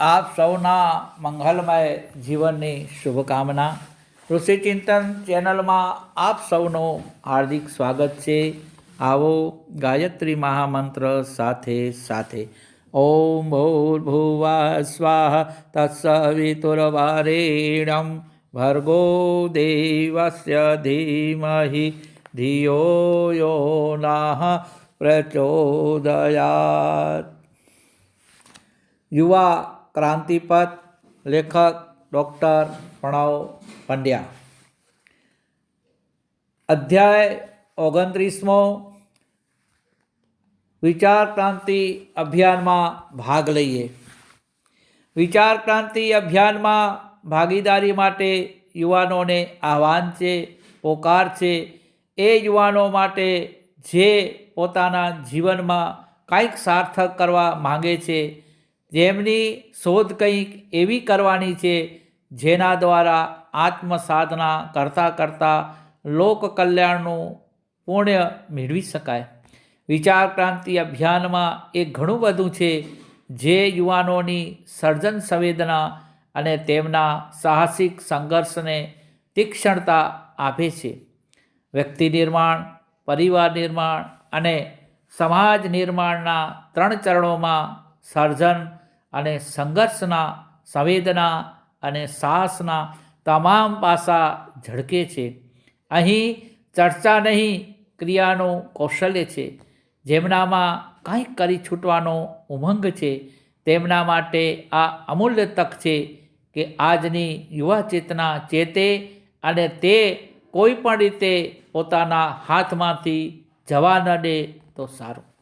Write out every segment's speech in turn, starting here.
આપ સૌના મંગલમય જીવનની શુભકામના. ઋષિચિંતન ચેનલમાં આપ સૌનું હાર્દિક સ્વાગત છે. આવો ગાયત્રી મહામંત્ર સાથે સાથે. ઓમ ભૂર્ભુવા સ્વાહ તત્સવિતુર્વરેણ્યમ ભર્ગો દેવસ્ય ધીમહિ. ધિયો યો નાહ પ્રચોદયાત. યુવા ક્રાંતિપથ લેખક ડૉક્ટર પ્રણવ પંડ્યા. અધ્યાય ઓગણત્રીસમો વિચાર ક્રાંતિ અભિયાનમાં ભાગ લઈએ. વિચાર ક્રાંતિ અભિયાનમાં ભાગીદારી માટે યુવાનોને આહવાન છે, પોકાર છે. એ યુવાનો માટે જે પોતાના જીવનમાં કંઈક સાર્થક કરવા માંગે છે જેમની શોધ કંઈક એવી કરવાની છે, જેના દ્વારા આત્મસાધના કરતાં કરતાં લોક કલ્યાણનું પુણ્ય મેળવી શકાય. વિચાર ક્રાંતિ અભિયાનમાં એ ઘણું બધું છે, જે યુવાનોની સર્જન સંવેદના અને તેમના સાહસિક સંઘર્ષને તીક્ષ્ણતા આપે છે. વ્યક્તિ નિર્માણ, પરિવાર નિર્માણ અને સમાજ નિર્માણના ત્રણ ચરણોમાં સર્જન અને સંઘર્ષના, સંવેદના અને સાહસના તમામ પાસા ઝળકે છે. અહીં ચર્ચા નહીં, ક્રિયાનું કૌશલ્ય છે. જેમનામાં કંઈક કરી છૂટવાનો ઉમંગ છે. તેમના માટે આ અમૂલ્ય તક છે કે આજની યુવા ચેતના ચેતે અને તે કોઈ પણ રીતે પોતાના હાથમાંથી જવા ન દે તો સારું.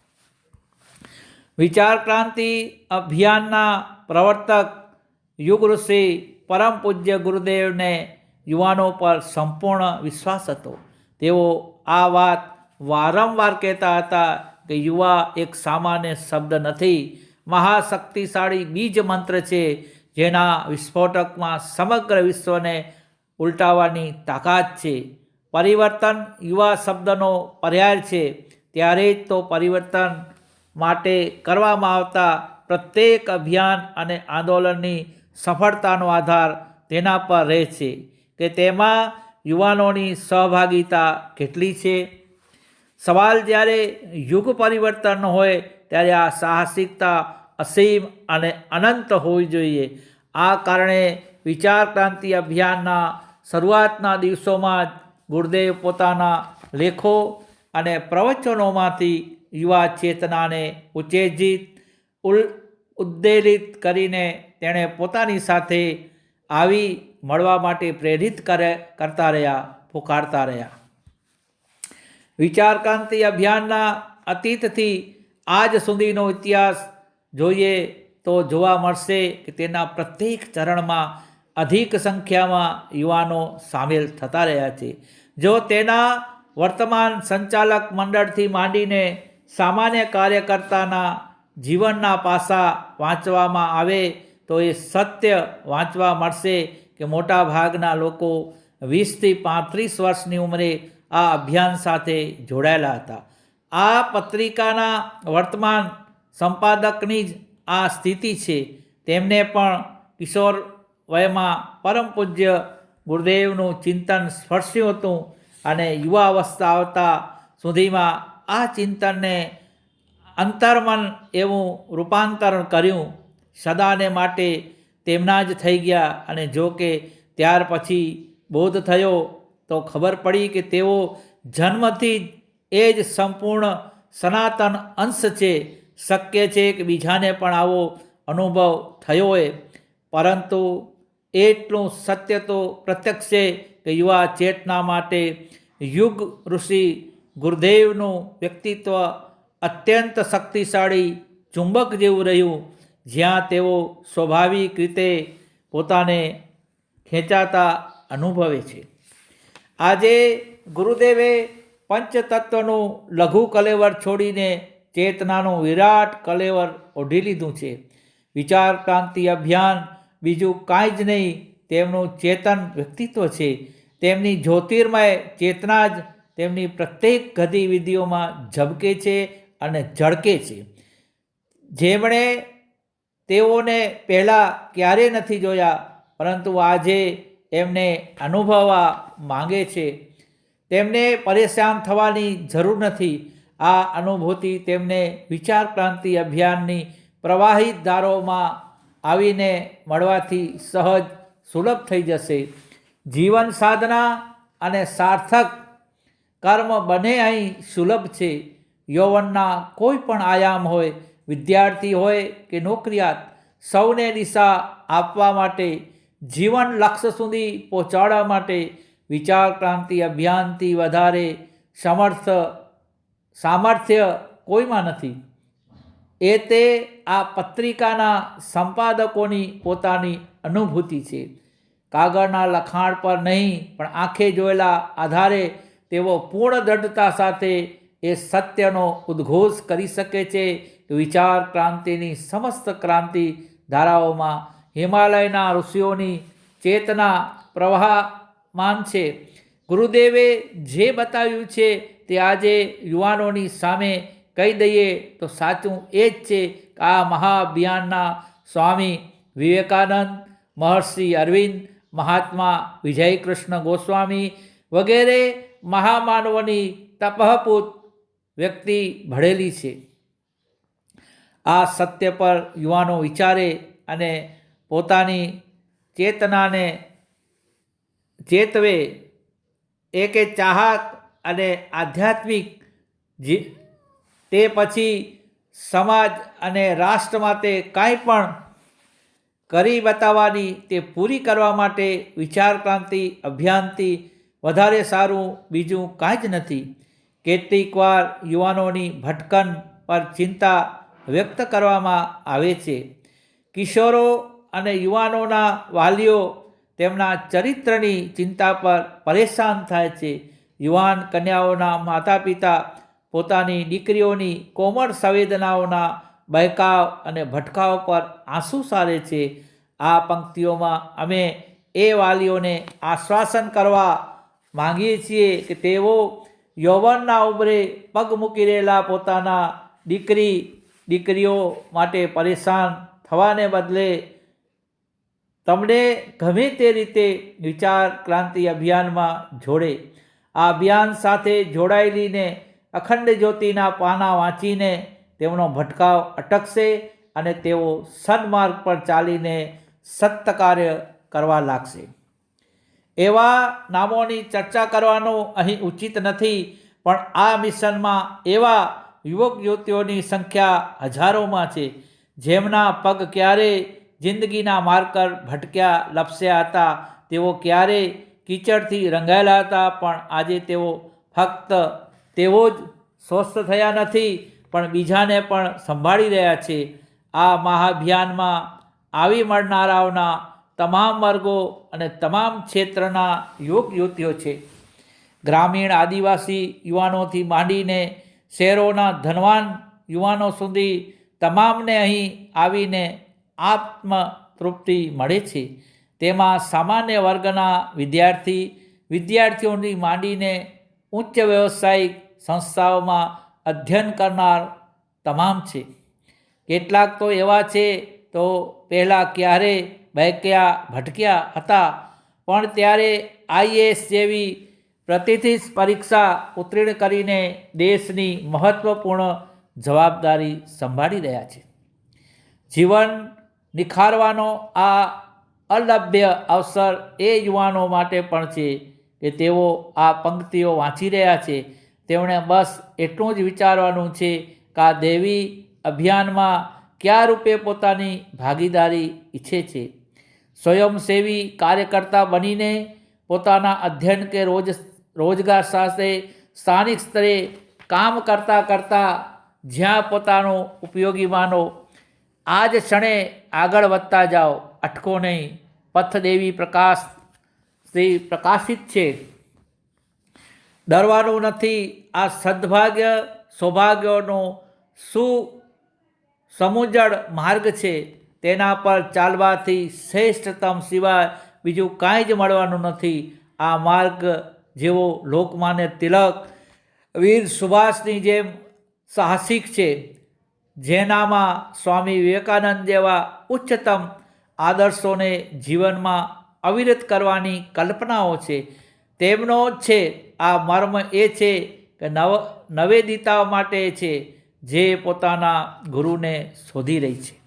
વિચાર ક્રાંતિ અભિયાનના પ્રવર્તક યુગ ઋષિ પરમ પૂજ્ય ગુરુદેવને યુવાનો પર સંપૂર્ણ વિશ્વાસ હતો. તેઓ આ વાત વારંવાર કહેતા હતા કે, યુવા એક સામાન્ય શબ્દ નથી. મહાશક્તિશાળી બીજ મંત્ર છે, જેના વિસ્ફોટકમાં સમગ્ર વિશ્વને ઉલટાવવાની તાકાત છે. પરિવર્તન યુવા શબ્દનો પર્યાય છે. ત્યારે જ તો પરિવર્તન માટે કરવામાં આવતા પ્રત્યેક અભિયાન અને આંદોલનની સફળતાનો આધાર તેના પર રહે છે કે તેમાં યુવાનોની સહભાગિતા કેટલી છે? સવાલ જ્યારે યુગ પરિવર્તન હોય ત્યારે આ સાહસિકતા અસીમ અને અનંત હોવી જોઈએ. આ કારણે વિચાર ક્રાંતિ અભિયાનના શરૂઆતના દિવસોમાં જ ગુરુદેવ પોતાના લેખો અને પ્રવચનોમાંથી યુવા ચેતનાને ઉત્તેજિત, ઉલ, ઉદ્દેલિત કરીને તેણે પોતાની સાથે આવી મળવા માટે પ્રેરિત કરે, કરતા રહ્યા, પુકારતા રહ્યા. વિચારક્રાંતિ અભિયાનના અતીતથી આજ સુધીનો ઇતિહાસ જોઈએ તો જોવા મળશે કે તેના પ્રત્યેક ચરણમાં અધિક સંખ્યામાં યુવાનો સામેલ થતા રહ્યા છે. જો તેના વર્તમાન સંચાલક મંડળથી માંડીને સામાન્ય કાર્યકર્તાના જીવનના પાસા વાંચવામાં આવે તો એ સત્ય વાંચવા મળશે કે મોટા ભાગના લોકો વીસથી પાંત્રીસ વર્ષની ઉંમરે આ અભિયાન સાથે જોડાયેલા હતા. આ પત્રિકાના વર્તમાન સંપાદકની જ આ સ્થિતિ છે. તેમને પણ કિશોર વયમાં પરમ પૂજ્ય ગુરુદેવનું ચિંતન સ્પર્શ્યું હતું અને યુવા અવસ્થા આવતા સુધીમાં આ ચિંતનને અંતર્મન એવું રૂપાંતરણ કર્યું. સદાને માટે તેમના જ થઈ ગયા અને જો કે ત્યાર પછી બોધ થયો તો ખબર પડી કે તેઓ જન્મથી એ જ સંપૂર્ણ સનાતન અંશ છે. શક્ય છે કે બીજાને પણ આવો અનુભવ થયો હોય. પરંતુ એટલું સત્ય તો પ્રત્યક્ષ છે કે યુવા ચેતના માટે યુગ ઋષિ ગુરુદેવનું વ્યક્તિત્વ અત્યંત શક્તિશાળી ચુંબક જેવું રહ્યું, જ્યાં તેઓ સ્વાભાવિક રીતે પોતાને ખેંચાતા અનુભવે છે. આજે ગુરુદેવે પંચતત્વનું લઘુ કલેવર છોડીને ચેતનાનું વિરાટ કલેવર ઓઢી લીધું છે. વિચાર ક્રાંતિ અભિયાન બીજું કાંઈ જ નહીં, તેમનું ચેતન વ્યક્તિત્વ છે. તેમની જ્યોતિર્મય ચેતના જ તેમની પ્રત્યેક ગતિવિધિઓમાં ઝબકે છે અને ઝળકે છે. જેમણે તેઓને પહેલાં ક્યારેય નથી જોયા, પરંતુ આજે એમને અનુભવવા માંગે છે. તેમને પરેશાન થવાની જરૂર નથી. આ અનુભૂતિ તેમને વિચાર ક્રાંતિ અભિયાનની પ્રવાહિત ધારોમાં આવીને મળવાથી સહજ સુલભ થઈ જશે. જીવન સાધના અને સાર્થક કર્મ બંને અહીં સુલભ છે. યૌવનના કોઈ પણ આયામ હોય, વિદ્યાર્થી હોય કે નોકરિયાત, સૌને દિશા આપવા માટે, જીવન લક્ષ્ય સુધી પહોંચાડવા માટે વિચાર ક્રાંતિ અભિયાનથી વધારે સમર્થ, સામર્થ્ય કોઈમાં નથી. એ તે આ પત્રિકાના સંપાદકોની પોતાની અનુભૂતિ છે. કાગળના લખાણ પર નહીં, પણ આંખે જોયેલા આધારે તેઓ પૂર્ણ દ્રઢતા સાથે એ સત્યનો ઉદ્ઘોષ કરી શકે છે. વિચાર ક્રાંતિની સમસ્ત ક્રાંતિ ધારાઓમાં હિમાલયના ઋષિઓની ચેતના પ્રવાહમાન છે. ગુરુદેવે જે બતાવ્યું છે તે આજે યુવાનોની સામે કહી દઈએ તો સાચું એ જ છે કે આ મહાઅભિયાનના સ્વામી વિવેકાનંદ, મહર્ષિ અરવિંદ, મહાત્મા વિજય કૃષ્ણ ગોસ્વામી વગેરે મહામાનવોની તપહપૂત વ્યક્તિ ભળેલી છે. આ સત્ય પર યુવાનો વિચારે અને પોતાની ચેતનાને ચેતવે. એકે ચાહક અને આધ્યાત્મિક જી તે પછી સમાજ અને રાષ્ટ્ર માટે કાંઈ પણ કરી બતાવવાની તે પૂરી કરવા માટે વિચાર ક્રાંતિ અભિયાનથી વધારે સારું, બીજું કાંઈ જ નથી. કેટલીક વાર યુવાનોની ભટકન પર ચિંતા વ્યક્ત કરવામાં આવે છે. કિશોરો અને યુવાનોના વાલીઓ તેમના ચરિત્રની ચિંતા પર પરેશાન થાય છે. યુવાન કન્યાઓના માતા પિતા પોતાની દીકરીઓની કોમળ સંવેદનાઓના બહેકાવ અને ભટકાવ પર આંસુ સારે છે. આ પંક્તિઓમાં અમે એ વાલીઓને આશ્વાસન કરવા માંગીએ છીએ કે તેઓ યૌવનના ઉંમરે પગ મૂકી રહેલા પોતાના દીકરી, દીકરીઓ માટે પરેશાન થવાને બદલે તમને ગમે તે રીતે વિચાર ક્રાંતિ અભિયાનમાં જોડે. આ અભિયાન સાથે જોડાયેલીને અખંડ જ્યોતિના પાના વાંચીને તેમનો ભટકાવ અટકશે અને તેઓ સન્માર્ગ પર ચાલીને સત્ય કાર્ય કરવા લાગશે. એવા નામોની ચર્ચા કરવાનું અહીં ઉચિત નથી, પણ આ મિશનમાં એવા યુવક યુવતીઓની સંખ્યા હજારોમાં છે. જેમના પગ ક્યારે જિંદગીના માર્કર ભટક્યા, લપસ્યા હતા, તેઓ ક્યારે કીચડથી રંગાયેલા હતા, પણ આજે તેઓ ફક્ત તેઓ જ સ્વસ્થ થયા નથી, પણ બીજાને પણ સંભાળી રહ્યા છે. આ મહાભિયાનમાં આવી મળનારાઓના તમામ વર્ગો અને તમામ ક્ષેત્રના યુવક યુવતીઓ છે. ગ્રામીણ આદિવાસી યુવાનોથી માંડીને શહેરોના ધનવાન યુવાનો સુધી તમામને અહીં આવીને આત્મતૃપ્તિ મળે છે. તેમાં સામાન્ય વર્ગના વિદ્યાર્થી, વિદ્યાર્થીઓની માંડીને ઉચ્ચ વ્યવસાયિક સંસ્થાઓમાં અધ્યયન કરનાર તમામ છે. કેટલાક તો એવા છે તો પહેલાં ક્યારે બહેક્યા ભટક્યા હતા. પણ ત્યારે આઈએએસ જેવી પ્રતિથિત પરીક્ષા ઉત્તીર્ણ કરીને દેશની મહત્ત્વપૂર્ણ જવાબદારી સંભાળી રહ્યા છે. જીવન નિખારવાનો આ અલભ્ય અવસર એ યુવાનો માટે પણ છે કે તેઓ આ પંક્તિઓ વાંચી રહ્યા છે. તેમણે બસ એટલું જ વિચારવાનું છે કે આ દેવી અભિયાનમાં કયા રૂપે પોતાની ભાગીદારી ઈચ્છે છે. સ્વયંસેવી કાર્યકર્તા બનીને પોતાના અધ્યયન કે રોજ રોજગાર સાથે સ્થાનિક સ્તરે કામ કરતાં કરતાં જ્યાં પોતાનો ઉપયોગી માનો આ જ ક્ષણે આગળ વધતા જાઓ. અટકો નહીં. પથદેવી પ્રકાશ શ્રી પ્રકાશિત છે. ડરવાનું નથી. આ સદભાગ્ય સૌભાગ્યનો શું સમુજળ માર્ગ છે. તેના પર ચાલવાથી શ્રેષ્ઠતમ સિવાય બીજું કાંઈ જ મળવાનું નથી. આ માર્ગ જેવો લોકમાન્ય તિલક, વીર સુભાષની જેમ સાહસિક છે, જેનામાં સ્વામી વિવેકાનંદ જેવા ઉચ્ચતમ આદર્શોને જીવનમાં અવિરત કરવાની કલ્પનાઓ છે. તેમનો જ છે, આ મર્મ એ છે કે નવ નવેદિતા માટે છે, જે પોતાના ગુરુને શોધી રહી છે.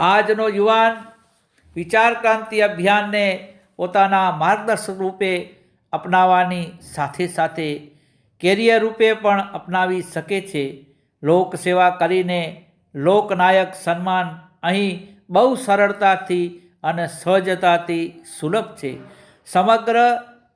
આજનો યુવાન વિચાર ક્રાંતિ અભિયાનને પોતાના માર્ગદર્શક રૂપે અપનાવવાની સાથે સાથે કેરિયર રૂપે પણ અપનાવી શકે છે. લોક સેવા કરીને લોકનાયક સન્માન અહીં બહુ સરળતાથી અને સહજતાથી સુલભ છે. સમગ્ર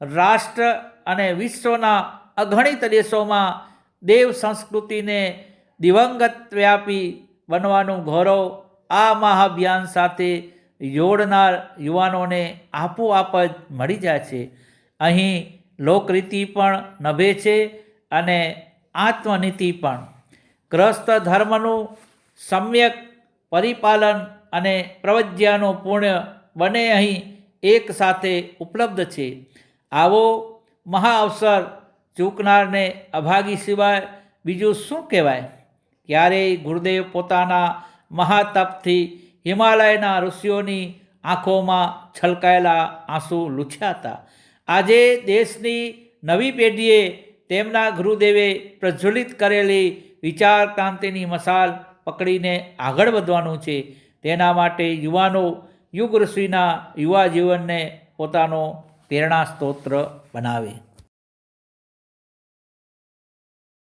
રાષ્ટ્ર અને વિશ્વના અગણિત દેશોમાં દેવ સંસ્કૃતિને દિવંગત વ્યાપી બનવાનું ગૌરવ આ મહાઅભિયાન સાથે જોડનાર યુવાનોને આપોઆપ જ મળી જાય છે. અહીં લોકરીતિ પણ નભે છે અને આત્મનીતિ પણ. ગ્રસ્ત ધર્મનું સમ્યક પરિપાલન અને પ્રવજ્યાનું પુણ્ય બંને અહીં એક સાથે ઉપલબ્ધ છે. આવો મહાઅવસર ચૂકનારને અભાગી સિવાય બીજું શું કહેવાય? ક્યારેય ગુરુદેવ પોતાના મહાતપથી હિમાલયના ઋષિઓની આંખોમાં છલકાયેલા આંસુ લૂછ્યા હતા આજે દેશની નવી પેઢીએ તેમના ગુરુદેવે પ્રજ્વલિત કરેલી વિચાર ક્રાંતિની મસાલ પકડીને આગળ વધવાનું છે. તેના માટે યુવાનો યુગ ઋષિના યુવા જીવનને પોતાનો પ્રેરણા સ્તોત્ર બનાવે.